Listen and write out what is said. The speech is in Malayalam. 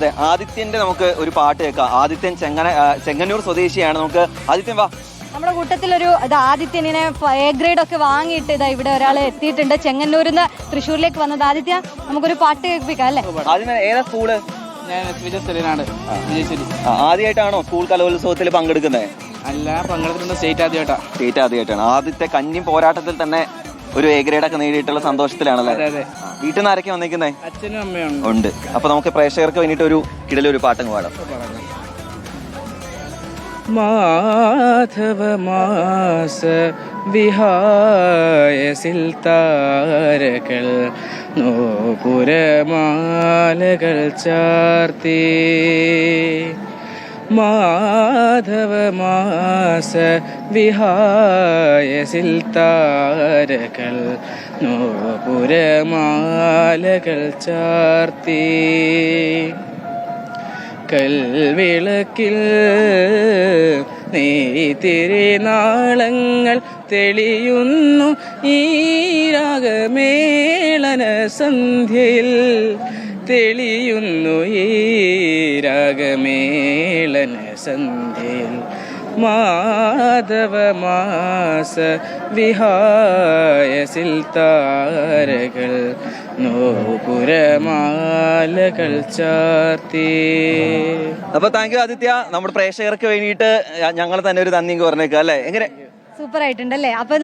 അതെ ആദിത്യന്റെ നമുക്ക് ഒരു പാട്ട് കേൾക്കാം. ആദിത്യൻ ചെങ്ങന ചെങ്ങന്നൂർ സ്വദേശിയാണ്. നമുക്ക് ആദിത്യൻ വാ. നമ്മുടെ കൂട്ടത്തിൽ ഒരു ഇത് ആദിത്യനെ എ ഗ്രേഡ് ഒക്കെ വാങ്ങിയിട്ട് ഇതാ ഇവിടെ ഒരാൾ എത്തിയിട്ടുണ്ട്. ചെങ്ങന്നൂരിൽ നിന്ന് തൃശ്ശൂരിലേക്ക് വന്നത്. ആദിത്യ നമുക്കൊരു പാട്ട് കേൾപ്പിക്കാം അല്ലേ? ആദ്യം ഏതാ സ്കൂൾ? ഞാൻ ആദ്യമായിട്ടാണോ സ്കൂൾ കലോത്സവത്തിൽ പങ്കെടുക്കുന്നത്? അല്ല പങ്കെടുക്കുന്നത് സ്റ്റേറ്റ് ആദ്യമായിട്ടാണ് സ്റ്റേറ്റ് ആദ്യമായിട്ടാണ്. ആദ്യത്തെ കഞ്ഞി പോരാട്ടത്തിൽ തന്നെ ഒരു എ ഗ്രേഡ് ഒക്കെ നേടിയിട്ടുള്ള സന്തോഷത്തിലാണല്ലേ? വീട്ടിൽ നിന്ന് ആരൊക്കെ വന്നിരിക്കുന്നേ? അച്ഛനും അമ്മയും ഉണ്ട്. അപ്പൊ നമുക്ക് പ്രേക്ഷകർക്ക് വേണ്ടിട്ട് ഒരു കിടലൊരു പാട്ടങ്ങ് പാടാം. മാധവ മാസ വിഹായസിൽ താരകൾ നോപുരമാലകൾ ചാർത്തി. മാധവ മാസ വിഹായസിൽ താരകൾ നോപുരമാലകൾ ചാർത്തി. കൽവിളക്കിൽ നീ തിരുനാളങ്ങൾ തെളിയുന്നു ഈ രാഗമേളന സന്ധ്യയിൽ തെളിയുന്നു ഈ സന്ധ്യയിൽ മാധവ മാസ വിഹായസിൽ താരകൾ നോപുരമാലകൾ ചാർത്തി. അപ്പൊ താങ്ക് യു ആദിത്യ. നമ്മുടെ പ്രേക്ഷകർക്ക് വേണ്ടിയിട്ട് ഞങ്ങൾ തന്നെ ഒരു നന്ദി പറഞ്ഞേക്കാം അല്ലേ? എങ്ങനെ? സൂപ്പർ ആയിട്ടുണ്ടല്ലേ അപ്പൊ